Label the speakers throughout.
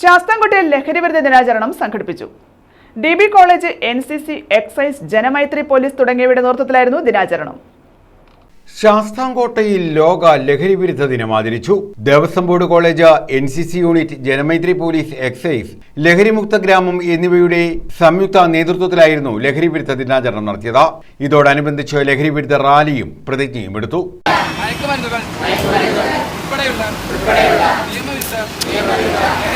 Speaker 1: ശാസ്താംകോട്ടയിൽ ലഹരിവിരുദ്ധ ദിനാചരണം സംഘടിപ്പിച്ചു. D B college N C C excise Janamaithri police തുടങ്ങിയവയുടെ നേതൃത്വത്തിലായിരുന്നു ദിനാചരണം.
Speaker 2: ശാസ്താംകോട്ടയിൽ ലോക ലഹരി വിരുദ്ധ ദിനം ആചരിച്ചു. Devaswom board college N C C unit Janamaithri police excise ലഹരിമുക്ത ഗ്രാമം എന്നിവയുടെ സംയുക്ത നേതൃത്വത്തിലായിരുന്നു ലഹരിവിരുദ്ധ ദിനാചരണം നടത്തിയത്. ഇതോടനുബന്ധിച്ച് ലഹരി വിരുദ്ധ റാലിയും പ്രതിജ്ഞയും എടുത്തു.
Speaker 3: നിയമവിരുദ്ധ.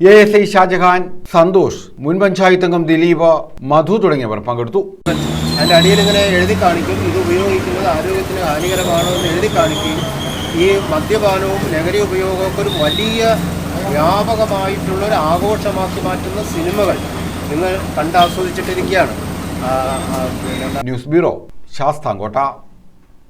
Speaker 2: A S I Shajahan Santhosh മുൻ പഞ്ചായത്ത് അംഗം ദിലീപ് മധു തുടങ്ങിയവർ പങ്കെടുത്തു.
Speaker 4: അതിന്റെ അടിയിൽ ഇങ്ങനെ എഴുതി കാണിക്കും. ഇത് ഉപയോഗിക്കുന്നത് ആരോഗ്യത്തിന് ഹാനികരമാണോ എന്ന് എഴുതി കാണിക്കുകയും ഈ മദ്യപാനവും ലഹരി ഉപയോഗമൊക്കെ ഒരു വലിയ വ്യാപകമായിട്ടുള്ള ഒരു ആഘോഷമാക്കി മാറ്റുന്ന സിനിമകൾ നിങ്ങൾ കണ്ടാസ്വദിച്ചിട്ടിരിക്കുകയാണ്
Speaker 2: ന്യൂസ് ബ്യൂറോ ശാസ്താംകോട്ട.